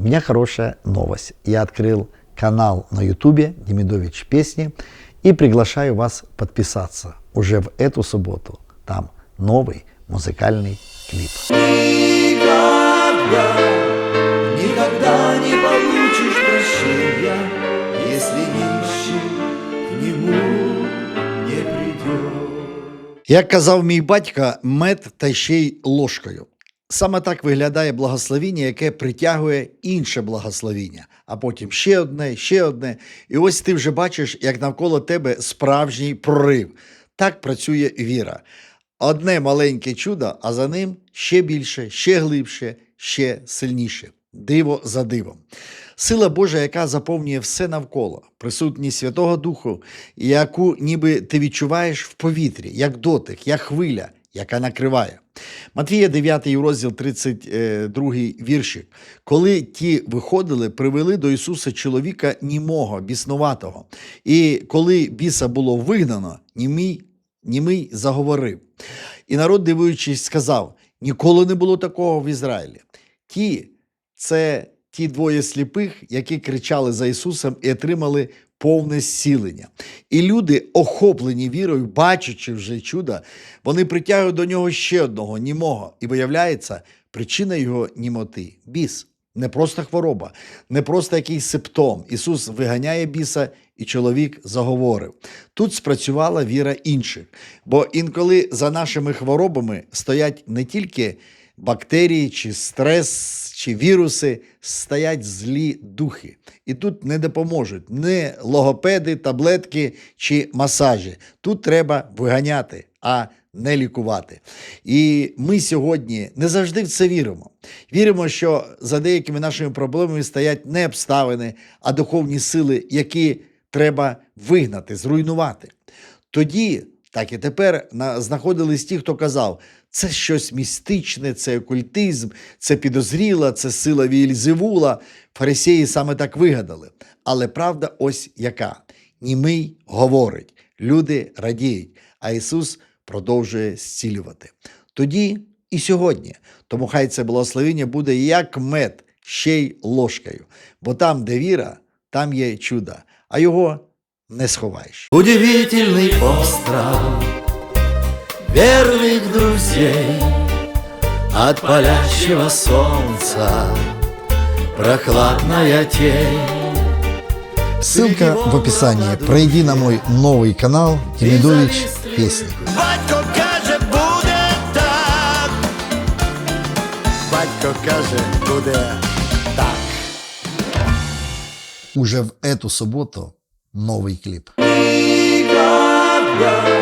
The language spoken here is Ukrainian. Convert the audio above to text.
У меня хорошая новость. Я открыл канал на ютубе Демидович Песни и приглашаю вас подписаться уже в эту субботу. Там новый музыкальный клип. Никогда, никогда не получишь прощения, если нищий к нему не придет. Як казав мій батько, мед та ще й ложкою. Саме так виглядає благословіння, яке притягує інше благословіння, а потім ще одне, ще одне. І ось ти вже бачиш, як навколо тебе справжній прорив. Так працює віра. Одне маленьке чудо, а за ним ще більше, ще глибше, ще сильніше. Диво за дивом. Сила Божа, яка заповнює все навколо, присутність Святого Духу, яку ніби ти відчуваєш в повітрі, як дотик, як хвиля, яка накриває. Матвія 9 розділ 32 віршик. Коли ті виходили, привели до Ісуса чоловіка німого, біснуватого. І коли біса було вигнано, німий, німий заговорив. І народ, дивуючись, сказав: ніколи не було такого в Ізраїлі. Ті це ті двоє сліпих, які кричали за Ісусом і отримали повне зцілення. І люди, охоплені вірою, бачачи вже чудо, вони притягують до нього ще одного німого. І виявляється, причина його німоти біс. Не просто хвороба, не просто якийсь симптом. Ісус виганяє біса, і чоловік заговорив. Тут спрацювала віра інших. Бо інколи за нашими хворобами стоять не тільки бактерії, чи стрес, чи віруси, стоять злі духи. І тут не допоможуть не логопеди, таблетки чи масажі. Тут треба виганяти, а не лікувати. І ми сьогодні не завжди в це віримо. Віримо, що за деякими нашими проблемами стоять не обставини, а духовні сили, які треба вигнати, зруйнувати. Тоді, так і тепер, на- знаходились ті, хто казав, це щось містичне, це окультизм, це підозріла, це сила Віельзевула. Фарисеї саме так вигадали. Але правда ось яка: німий говорить, люди радіють, а Ісус продовжує зцілювати. Тоді і сьогодні. Тому хай це благословення буде як мед, ще й ложкою. Бо там, де віра, там є чудо, а його не сховаєш. Удивительный остров верных друзей От палящего солнца прохладная тень Ссылка в описании. Пройди на мой новый канал Демидович Песни. Батько каже, буде так. Батько каже, буде так. Уже в эту субботу новый клип. Никогда, никогда